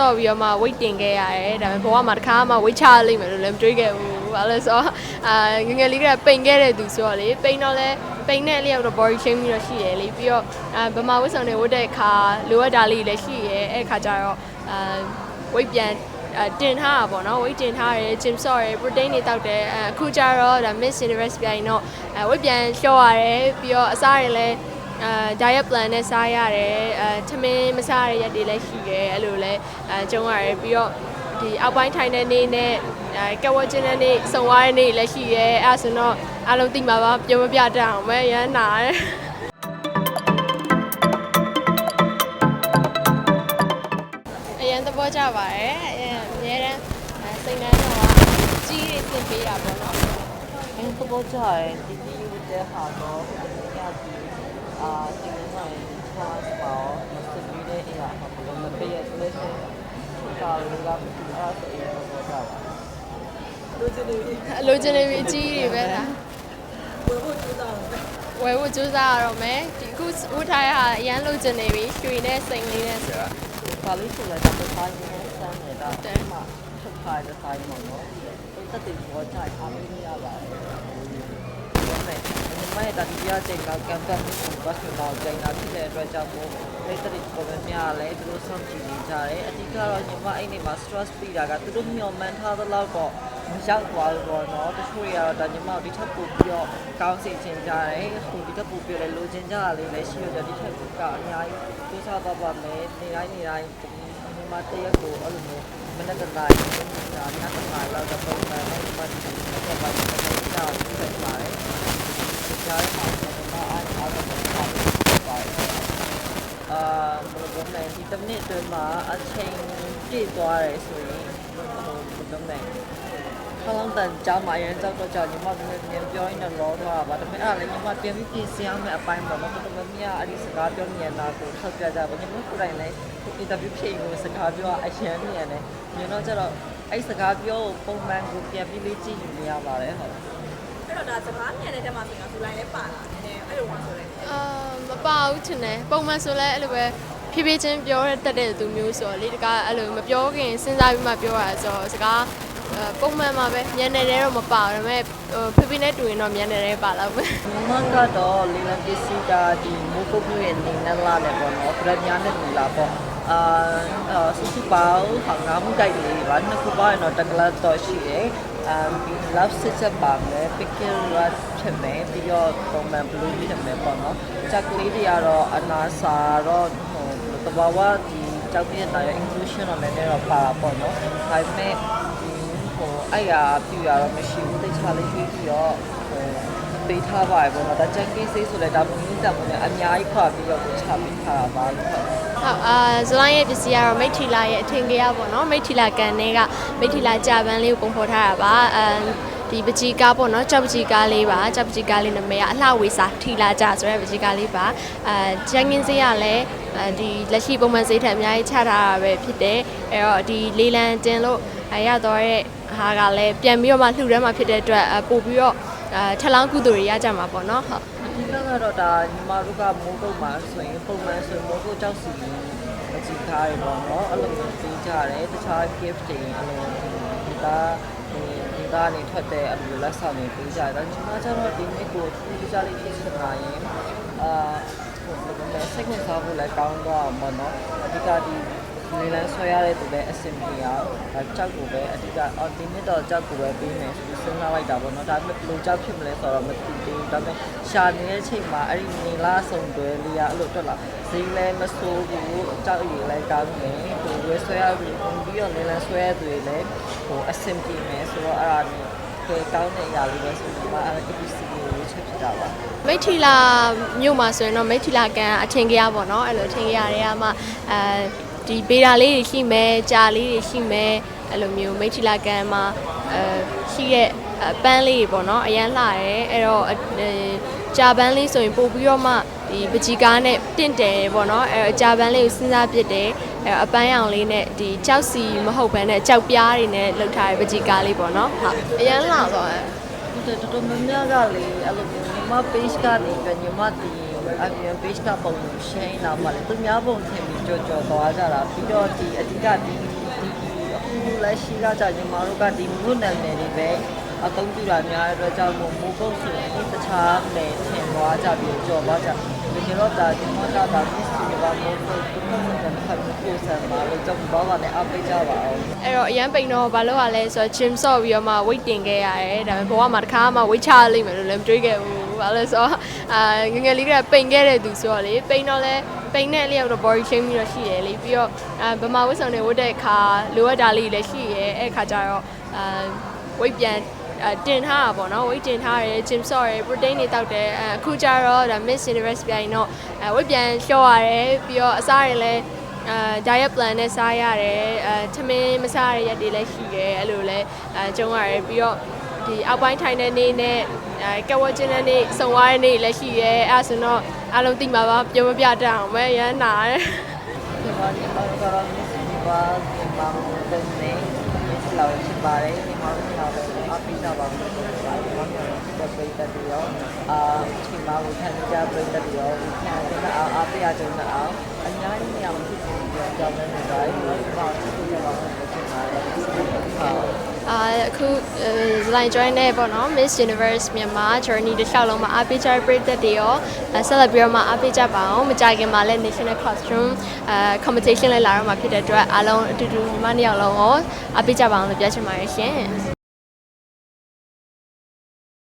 စော့ပြီးတော့မှ weight တင်ခဲ့ရတယ်ဒါပေမဲ့ဘဝမှာတစ်ခါမှ weight ချလိမ့်မယ်လို့လည်းမတွေးခဲ့ဘူးဘာလို့လဲဆိုတော့အာငယ်ငယ်လေးကပိန်ခဲ့တဲ့သူဆိုတော့လေပိန်တော့လဲပိန်တဲ့အလျောက်တော့ body shape ပြီးတော့ရှိရလေပြီးတော့အာဗမာဝတ်ဆောင်တွေဝတ်တဲ့အခါလိုအပ်တာလေးလည်းရှိရဲအဲ့အခါကျတော့အာ weight ပြန်အာတင်ထားတာပေါ့နော် weight တင်ထားတယ် gym ဆော့တယ် protein တွေတောက်တယ်အအခုကျတော့ဒါ Miss Universe ပြိုင်တော့အဲ weight ပြန်လျှော့ရတယ်ပြီးတော့အစားတွေလည်း အာ diet plan နဲ့စားရတယ်အဲသမင်းမစားရရက်တွေလည်းရှိတယ်အဲ့လိုလည်းအဲကျုံရတယ်ပြီးတော့ဒီအောက်ပိုင်းထိုင်တဲ့နေ့နဲ့အဲကဝတ်ချင်းတဲ့နေ့စုံသွားတဲ့နေ့လည်းရှိရဲအဲ့ဒါဆိုတော့အားလုံးသိမှာပါပြောမပြတတ်အောင်ပဲရမ်းနာတယ်အရင်သဘောကျပါတယ်အရင်အများတန်းအဲစိတ်နှမ်းတော့ကကြီးတွေသင်ပေးတာပေါ့နော်အင်းသဘောကျတယ်ဒီဒီဝတ်တဲ့ဟာတော့ညဒီ အာဒီနေ့ကဘာသာမစမီတဲ့အရာဘာလို့မပေးရလဲဆိုတော့လူကအားဆိုရင်သဘောကျပါလူချင်းတွေအလိုချင်နေပြီအကြီးတွေပဲလားဝယ်ဖို့ကြိုးစားရတော့မယ်ဒီအခုဝတ်ထားရတာအရန်လိုချင်နေပြီရွှေနဲ့စိန်လေးနဲ့ဆိုတော့ဘာလို့ဆိုလဲတော့ဘာလို့လဲစမ်းနေတာတဲ့မှာထုတ်ထားတဲ့ဆိုင်မှာနော်တက်တဲ့ဘောချအားမရပါတ ယ်ဟုတ်တယ်ဒီမဲ့တာဒီပြချိန်ကကမ်ပန်းကိုပတ်စတော့ချိန်လာဖြစ်တဲ့အတွက်ကြောင့်မို့လက်တရီပေါ်မများလဲသူတို့ဆောင်ကြည့်နေကြတယ်အဓိကတော့ညီမအဲ့နေမှာ stress ပြီးတာကသူတို့မျှော်မှန်းထားသလောက်တော့မရောက်သွားဘူးပေါ့နော်တချို့တွေကတော့ဒါညီမတို့ဒီထက်ပိုပြီးတော့ကောင်းစီချင်ကြတယ်ဟိုဒီထက်ပိုပြီးလည်းလိုချင်ကြတာလေးလည်းရှိတော့ဒီထက်ကအများကြီးစူးစမ်းသွားပါမယ်နေတိုင်းနေတိုင်းညီမတရက်ကိုအဲ့လိုမျိုးမနေ့ကတိုင်းဒါညကမှလောက်တော့ပုံမှန်နဲ့ပတ်ပြီးတော့ပါပြီးတော့ကြောက်ဖြစ်ပါတယ်ကြားရမှာတော့အားအားတော့ပါတယ်အာဘယ်လိုလဲဒီတစ်မိ နစ်အတွင်းမှာအချိန်ပြည့်သွားတယ်ဆိုရင်ဟိုဘယ်လိုလဲခလုံးတန်ကြောင်းမှာရန်ကြောက်တော့ကြောက်ညီမပြန်ပြန်ပြောရင်တော့လောသွားတာပါဒါပေမဲ့အဲ့ဒါလည်းညီမပြန်ပြီးပြင်ဆင်အောင်တဲ့အပိုင်းပေါ့နော်တော်တော်များများအဲ့ဒီစကားပြောညံတာကိုထောက်ပြကြပါညီမကိုယ်တိုင်လည်းအင်တာဗျူးဖြေကိုစကားပြောအရန်ညံတယ်ညီတော့ကျတော့အဲ့စကားပြောပုံမှန်ကိုပြန်ပြီးလေ့ကြည့်ယူနေရပါတယ်ဟုတ်အဲ့တော့ဒါစကားညံတဲ့တက်မှာဆိုတော့ဇူလိုင်လည်းပါလာတယ်အဲ့လိုမှဆိုလဲအာမပါဘူးချင်တယ်ပုံမှန်ဆိုလဲအဲ့လိုပဲ ဖြည်းဖြည်းချင်းပြောရတတ်တဲ့သူမျိုးဆိုတော့လေတကားအဲ့လိုမပြောခင်စဉ်းစားပြီးမှပြောရဆိုတော့စကားအဲပုံမှန်မှာပဲညနေတဲတော့မပါဘူးဒါပေမဲ့ဟိုဖြည်းဖြည်းနဲ့တူရင်တော့ညနေတဲပါတော့ပဲမမကတော့လီလန်ပစ္စည်းကဒီမိုးကုတ်ပြည့်နေနဲ့လာတယ်ပေါ့နော်ပြညာနဲ့လူလာပေါ့အာဆူဆူပေါဟာငါမှုတိုက်လေးပါနှစ်ခုပါတော့တကလတ်တော့ရှိတယ်အမ်ဒီ love sit ပါမယ် pickle rat ဖြစ်မယ်ပြီးတော့ပုံမှန် blue ဖြစ်မယ်ပေါ့နော်ချက်ကလေးတွေကတော့အနာစာတော့ဟို တဘာဝဒီကြောက်ပြနေတာရ inclusion တော့နည်းနည်းတော့ပါပေါ့နော်ဒါပေမဲ့ဟိုအဲ့ရပြူရတော့မရှိဘူးတိတ်ချလေးပြီးပြီးတော့ဟိုပေးထားပါပဲပေါ့နော်ဒါကြံကိစေးဆိုလဲဒါပုံရင်းတက်ပုံနဲ့အများကြီးခွာပြီးတော့ကိုချပေးထားတာပါလို့ဟုတ်ဟုတ်အာဇလိုင်းရဲ့ပစ္စည်းကတော့မိတ်ထီလာရဲ့အထင်ကြီးရပါတော့မိတ်ထီလာကန်ထဲကမိတ်ထီလာကြာပန်းလေးကိုပုံဖော်ထားတာပါအဲ ဒီပကြီးကားပေါ့နော်ကြောက်ပကြီးကားလေးပါကြောက်ပကြီးကားလေးနာမည်ကအလှဝေစာထီလာကြဆိုတဲ့ပကြီးကားလေးပါအဲဂျန်ကင်းစေးရလည်းအဲဒီလက်ရှိပုံမှန်စေးထက်အများကြီးချထားတာပဲဖြစ်တယ်အဲတော့ဒီလေးလံတင်လို့ရတော့တဲ့ဟာကလည်းပြန်ပြီးတော့မှလှူဒန်းมาဖြစ်တဲ့အတွက်ပို့ပြီးတော့အဲထက်လောင်းကုသိုလ်တွေရကြမှာပေါ့နော်ဟုတ်ဒီကတော့ဒါညီမတို့ကမိုးကုတ်မှာဆိုရင်ပုံမှန်ဆိုမိုးကုတ်ကြောက်စီအကြည့်ထားရပေါ့နော်အဲ့လိုမျိုးပေးကြတယ်တခြား gift တွေအဲ့လိုဒီ ကဒီကနေထွက်တဲ့အလိုလက်ဆောင်တွေပေးကြတယ်ဒါညီမကျတော့ဒီနေ့ကိုထူးခြားလေးဖြစ်နေတာရင်အာဟိုဘယ်လိုလဲစိတ်ဝင်စားဖို့လည်းကောင်းတော့မှာနော်အဓိကဒီ နေလန်းဆွဲရတဲ့သူပဲအဆင်ပြေအောင်ကြောက်ကိုပဲအဓိကအော်ဒီနေ့တော့ကြောက်ကိုပဲပေးမယ်ဆိုပြီးစဉ်းစားလိုက်တာပေါ့နော်ဒါပေမဲ့ဘယ်လိုကြောက်ဖြစ်မလဲဆိုတော့မသိသေးဘူးဒါပေမဲ့ရှာနေတဲ့အချိန်မှာအဲ့ဒီနေလားဆုံတွဲလေးကအဲ့လိုတက်လာဈေးလည်းမဆိုးဘူးကြောက်ရည်လည်းကောင်းတယ်ဟိုဝယ်ဆွဲရပြီးပြီးတော့နေလန်းဆွဲရသူတွေလည်းဟိုအဆင်ပြေမယ်ဆိုတော့အဲ့ဒါမျိုးကဲကောင်းတဲ့အရာလေးပဲဆိုတော့အဲ့ဒါ ABC ကိုရွေးချက်ဖြစ်တာပါမိထီလာမြို့မှာဆိုရင်တော့မိထီလာကန်အထင်ကြီးရပါတော့အဲ့လိုထင်ကြီးရတဲ့ကမှအဲ ဒီဗေဒါလေးတွေရှိမယ်ကြာလေးတွေရှိမယ်အဲ့လိုမျိုးမိထီလာကန်မှာအဲရှိတဲ့ပန်းလေးတွေပေါ့နော်အရန်လှရဲအဲ့တော့ကြာပန်းလေးဆိုရင်ပို့ပြီးတော့မှဒီပကြီးကားနဲ့တင့်တယ်ပေါ့နော်အဲ့တော့ကြာပန်းလေးကိုစဉ်းစားပြစ်တယ်အဲ့အပန်းရောင်လေးနဲ့ဒီကြောက်စီမဟုတ်ဘဲနဲ့ကြောက်ပြားတွေနဲ့လှုပ်ထားတဲ့ပကြီးကားလေးပေါ့နော်ဟုတ်အရန်လှသွားတယ်ဟုတ်တယ်တော်တော်များများကလေအဲ့လိုမျိုးညီမ page ကနေပြန်ညီမဒီအပြင် page ကပုံကို share လာမှလည်းသူများပုံထင်ပြီး ကြော်ကြော်သွားကြတာပြီးတော့ဒီအဓိကဒီဒီအခုလက်ရှိကကြာညီမတို့ကဒီမြို့နယ်နယ်တွေပဲအသုံးပြုတာများတဲ့အတွက်ကြောင့်မို့မိုးကုတ်ဆိုရင်ဒီတခြားနယ်ထင်သွားကြပြီးကြော်သွားကြဒီကျတော့ဒါဒီမှာဒါဒါ miss တွေပါမိုးကုတ်ဒီမှာကတော့ဖတ်လို့ကိုယ်ဆန်ပါလို့ကြောက်တော့ပါနဲ့အပိတ်ကြပါအောင်အဲ့တော့အရန်ပိန်တော့ဘာလို့ ਆ လဲဆိုတော့ gym ဆော့ပြီးတော့မှ weight တင်ခဲ့ရတယ်ဒါပေမဲ့ဘဝမှာတစ်ခါမှ weight ချလိမ့်မယ်လို့လည်းမတွေးခဲ့ဘူးဘာလို့လဲဆိုတော့အာငယ်ငယ်လေးကပိန်ခဲ့တဲ့သူဆိုတော့လေပိန်တော့လဲ ပိန်တဲ့လေးကတော့ body shame ပြီးတော့ရှိရလေပြီးတော့အာဗမာဝတ်ဆောင်တွေဝတ်တဲ့အခါလိုအပ်တာလေးတွေလည်းရှိရဲအဲ့ခါကျတော့အာ weight ပြန်အတင်ထားတာပေါ့နော် weight တင်ထားတယ် gym ဆော့တယ် protein တွေတောက်တယ်အအခုကျတော့ဒါ Miss Universe ပြိုင်တော့အဲ weight ပြန်လျှော့ရတယ်ပြီးတော့အစားတွေလည်းအဲ diet plan နဲ့စားရတယ်အဲထမင်းမစားရတဲ့ရက်တွေလည်းရှိတယ်အဲ့လိုလည်းအဲကျုံရတယ်ပြီးတော့ဒီအောက်ပိုင်းထိုင်တဲ့နေ့နဲ့အဲကဝချင်းတဲ့နေ့စုံသွားတဲ့နေ့လည်းရှိရဲအဲ့ဒါဆိုတော့ အားလုံးသိမှာပါပြောမပြတတ်အောင်ပဲရမ်းနာတယ်ဒီမှာဒီမှာကတော့ miss ဒီပါဒီမှာပုံနေ miss လာဖြစ်ပါတယ်ဒီမှာလာတယ်အပိတ်ကြပါလို့ပြောပါတယ်ဒီမှာတော့ပိတ်တယ်ရောအာချိန်မှာကိုခံကြပိတ်တယ်ရောခံကြအားအပိတ်အကျုံးအောင်အများကြီးနေရာမှာဖြစ်နေကြောင်းလည်းပါတယ်ဒီမှာဖြစ်နေပါလို့ဖြစ်ပါတယ်ဟုတ် အာအခု line join နဲ့ပေါ့နော် Miss Universe မြန်မာ journey တစ်လျှောက်လုံးမှာအားပေးကြတဲ့ပရိသတ်တွေရောအဲဆက်လက်ပြီးတော့မှအားပေးကြပါအောင်မကြခင်မှာလည်း national costume အဲ competition လည်းလာတော့မှာဖြစ်တဲ့အတွက်အားလုံးအတူတူညီမနှစ်ယောက်လုံးရောအားပေးကြပါအောင်လို့ပြောချင်ပါတယ်ရှင်